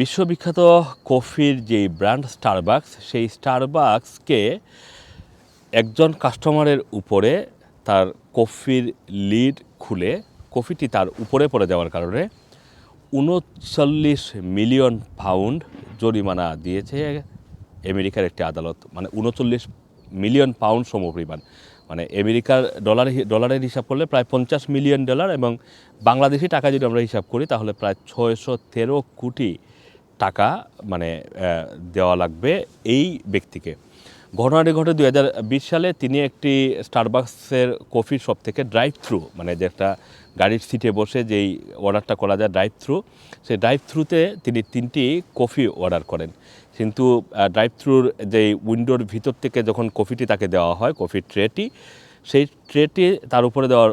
বিশ্ববিখ্যাত কফির যে ব্র্যান্ড স্টারবাকস সেই স্টারবাকসকে একজন কাস্টমারের উপরে তার কফির লিড খুলে কফিটি তার উপরে পড়ে যাওয়ার কারণে উনচল্লিশ মিলিয়ন পাউন্ড জরিমানা দিয়েছে আমেরিকার একটি আদালত। মানে উনচল্লিশ মিলিয়ন পাউন্ড সমপরিমাণ। মানে আমেরিকার ডলার ডলারের হিসাব করলে প্রায় পঞ্চাশ মিলিয়ন ডলার এবং বাংলাদেশি টাকা যদি আমরা হিসাব করি তাহলে প্রায় ছয়শো তেরো কোটি টাকা মানে দেওয়া লাগবে এই ব্যক্তিকে। ঘটনাটি ঘটে দু হাজার বিশ সালে। তিনি একটি স্টারবাক্সের কফি শপ থেকে ড্রাইভ থ্রু মানে যে একটা গাড়ির সিটে বসে যেই অর্ডারটা করা যায় ড্রাইভ থ্রু সেই ড্রাইভ থ্রুতে তিনি তিনটি কফি অর্ডার করেন। কিন্তু ড্রাইভ থ্রুর যে উইন্ডোর ভিতর থেকে যখন কফিটি তাকে দেওয়া হয়, কফির ট্রেটি, সেই ট্রেটি তার উপরে দেওয়ার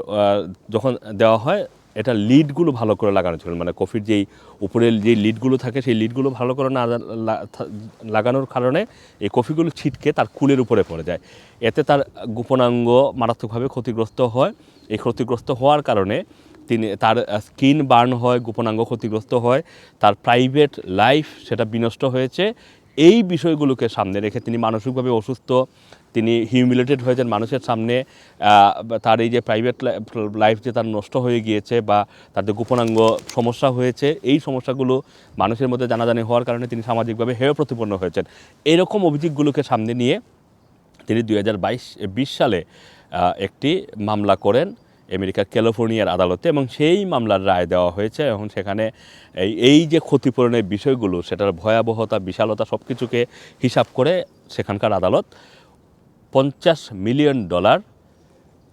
যখন দেওয়া হয় এটা লিডগুলো ভালো করে লাগানো ছিল। মানে কফির যেই উপরের যে লিডগুলো থাকে, সেই লিডগুলো ভালো করে না লাগানোর কারণে এই কফিগুলো ছিটকে তার কুলের উপরে পড়ে যায়। এতে তার গোপনাঙ্গ মারাত্মকভাবে ক্ষতিগ্রস্ত হয়। এই ক্ষতিগ্রস্ত হওয়ার কারণে তিনি তার স্কিন বার্ন হয়, গোপনাঙ্গ ক্ষতিগ্রস্ত হয়। তার প্রাইভেট লাইফ সেটা বিনষ্ট হয়েছে। এই বিষয়গুলোকে সামনে রেখে তিনি মানসিকভাবে অসুস্থ, তিনি হিউমিলেটেড হয়েছেন মানুষের সামনে তার এই যে প্রাইভেট লাইফ যে তার নষ্ট হয়ে গিয়েছে বা তার যে গোপনাঙ্গ সমস্যা হয়েছে, এই সমস্যাগুলো মানুষের মধ্যে জানাজানি হওয়ার কারণে তিনি সামাজিকভাবে হেয় প্রতিপন্ন হয়েছেন। এরকম অভিযোগগুলোকে সামনে নিয়ে তিনি দুই হাজার সালে একটি মামলা করেন। আমেরিকার ক্যালিফোর্নিয়ার আদালতে এবং সেই মামলার রায় দেওয়া হয়েছে। এবং সেখানে এই এই যে ক্ষতিপূরণের বিষয়গুলো, সেটার ভয়াবহতা, বিশালতা সব কিছুকে হিসাব করে সেখানকার আদালত পঞ্চাশ মিলিয়ন ডলার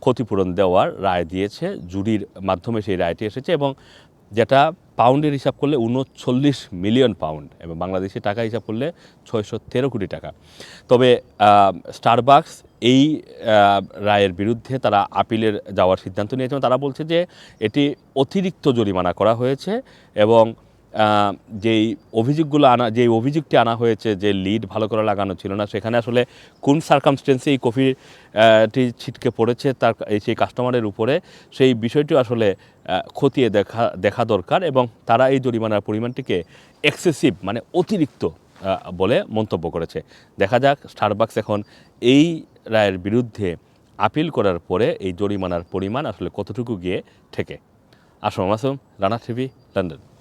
ক্ষতিপূরণ দেওয়ার রায় দিয়েছে। জুরির মাধ্যমে সেই রায়টি এসেছে এবং যেটা পাউন্ডের হিসাব করলে উনচল্লিশ মিলিয়ন পাউন্ড এবং বাংলাদেশি টাকা হিসাব করলে ছয়শো তেরো কোটি টাকা। তবে স্টারবাকস এই রায়ের বিরুদ্ধে তারা আপিলের যাওয়ার সিদ্ধান্ত নিয়েছেন তারা বলছে যে এটি অতিরিক্ত জরিমানা করা হয়েছে এবং যেই অভিযোগগুলো আনা যেই অভিযোগটি আনা হয়েছে যে লিড ভালো করে লাগানো ছিল না সেখানে আসলে কোন সার্কামস্টেন্সে এই কফি আহ, টি ছিটকে পড়েছে তার এই সেই কাস্টমারের উপরে সেই বিষয়টি আসলে খতিয়ে দেখা দেখা দরকার এবং তারা এই জরিমানার পরিমাণটিকে এক্সেসিভ মানে অতিরিক্ত বলে মন্তব্য করেছে। দেখা যাক স্টারবাক্স এখন এই রায়ের বিরুদ্ধে আপিল করার পরে এই জরিমানার পরিমাণ আসলে কতটুকু গিয়ে ঠেকে? Assam Assam Rana TV, London.